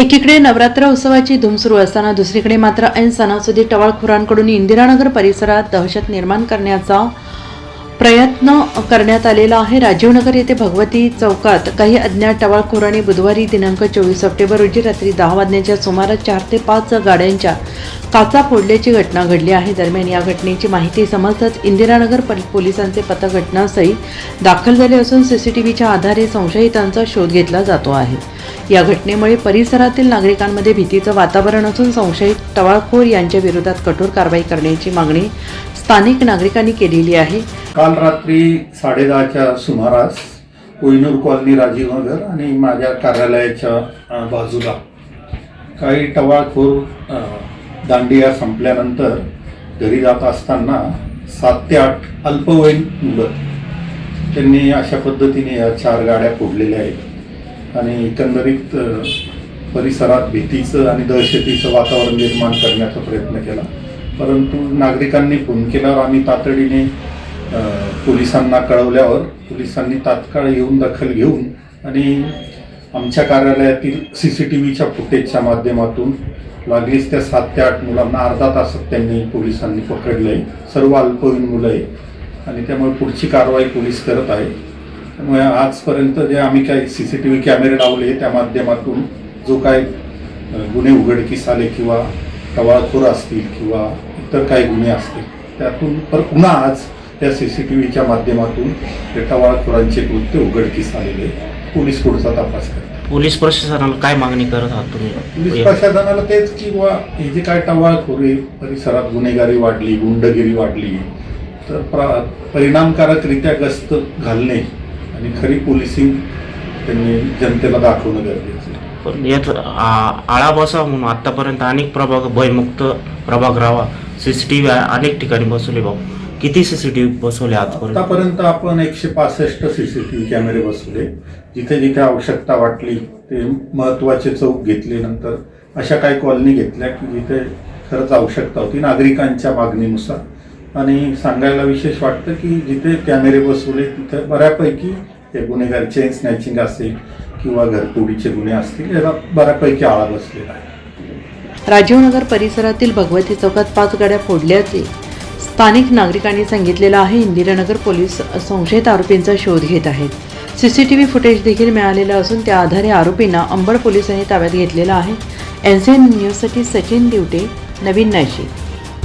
एकीकडे नवरात्र उत्सवाची धूम सुरू असताना दुसरीकडे मात्र ऐन सणासुदी टवाळखोरांकडून इंदिरानगर परिसरात दहशत निर्माण करण्याचा प्रयत्न करण्यात आलेला आहे. राजीवनगर येथे भगवती चौकात काही अज्ञात टवाळखोरांनी बुधवारी दिनांक चोवीस सप्टेंबर रोजी रात्री दहा वाजण्याच्या सुमारास चार ते पाच गाड्यांच्या काचा फोडल्याची घटना घडली आहे. दरम्यान या घटनेची माहिती समजताच इंदिरानगर पल- पोलिसांचे पथक घटनास्थळी दाखल झाले असून सीसीटीव्हीच्या आधारे संशयितांचा शोध घेतला जातो आहे. या घटनेमुळे परिसरातील नागरिकांमध्ये भीतीचं वातावरण असून संशयित टवाळखोर यांच्या विरोधात कठोर कारवाई करण्याची मागणी स्थानिक नागरिकांनी केलेली आहे. काल रात्री साडेदहाच्या सुमारास कोहिनूर कॉलनी राजीवनगर आणि माझ्या कार्यालयाच्या बाजूला काही टवाळखोर दांडिया संपल्यानंतर घरी जात असताना सात ते आठ अल्पवयीन मुलं त्यांनी अशा पद्धतीने या चार गाड्या फोडलेल्या आहेत. आणि एकंदरीत परिसरात भीतीचं आणि दहशतीचं वातावरण निर्माण करण्याचा प्रयत्न केला. परंतु नागरिकांनी फोन केल्यावर आम्ही तातडीने पोलिसांना कळवल्यावर पोलिसांनी तात्काळ येऊन दखल घेऊन आणि आमच्या कार्यालयातील सी सी टी व्हीच्या फुटेजच्या माध्यमातून लागलीच त्या सात ते आठ मुलांना अर्धा तासात त्यांनी पोलिसांनी पकडलं आहे सर्व अल्पवयीन मुलं आहे आणि त्यामुळे पुढची कारवाई पोलीस करत आहे. त्यामुळे आजपर्यंत जे आम्ही काही सी सी टी व्ही कॅमेरे लावले त्या माध्यमातून जो काय गुन्हे उघडकीस आले किंवा टवाळखोर असतील किंवा इतर काही गुन्हे असतील. त्यातून पर पुन्हा आज त्या सी सी टी व्हीच्या माध्यमातून ते टवाळखोरांचे कृत्य उघडकीस आलेले. पोलीस पुढचा तपास करतात पोलीस प्रशासनाला काय मागणी करत आहात पोलीस तुम्ही प्रशासनाला तेच की बुवा हे जे काय टवाळखोरी परिसरात गुन्हेगारी वाढली गुंडगिरी वाढली तर प्रा परिणामकारकरित्या गस्त घालणे आणि खरी पोलिसिंग त्यांनी जनतेला दाखवणं गरजेचं आहे. पण यात आ- आळा बसा म्हणून आतापर्यंत अनेक प्रभाग भयमुक्त प्रभाग सीसीटीव्ही अनेक ठिकाणी बसवले भाऊ. किती सीसीटीव्ही बसवले आजपर्यंत? आतापर्यंत आपण एकशे पासष्ट सीसीटीव्ही कॅमेरे बसवले. जिथे जिथे आवश्यकता वाटली ते महत्त्वाचे चौक घेतले नंतर. अशा काही कॉलनी घेतल्या की जिथे खरंच आवश्यकता होती नागरिकांच्या मागणीनुसार. आणि सांगायला विशेष वाटतं की जिथे कॅमेरे बसवले तिथे बऱ्यापैकी हे गुन्हेगार चेन स्नॅचिंग असेल किंवा घरपोडीचे गुन्हे असतील याला बऱ्यापैकी आळा बसलेला आहे. राजीवनगर परिसरातील भगवती चौकात पाच गाड्या फोडल्याचे स्थानिक नागरिकांनी सांगितलेलं आहे. इंदिरानगर पोलीस संशयित आरोपींचा शोध घेत आहेत. सी सी टी फुटेज देखील मिळालेलं असून त्या आधारे आरोपींना अंबड पोलिसांनी ताब्यात घेतलेलं आहे. एन सी एन न्यूजसाठी सचिन दिवटे नवीन नाशिक.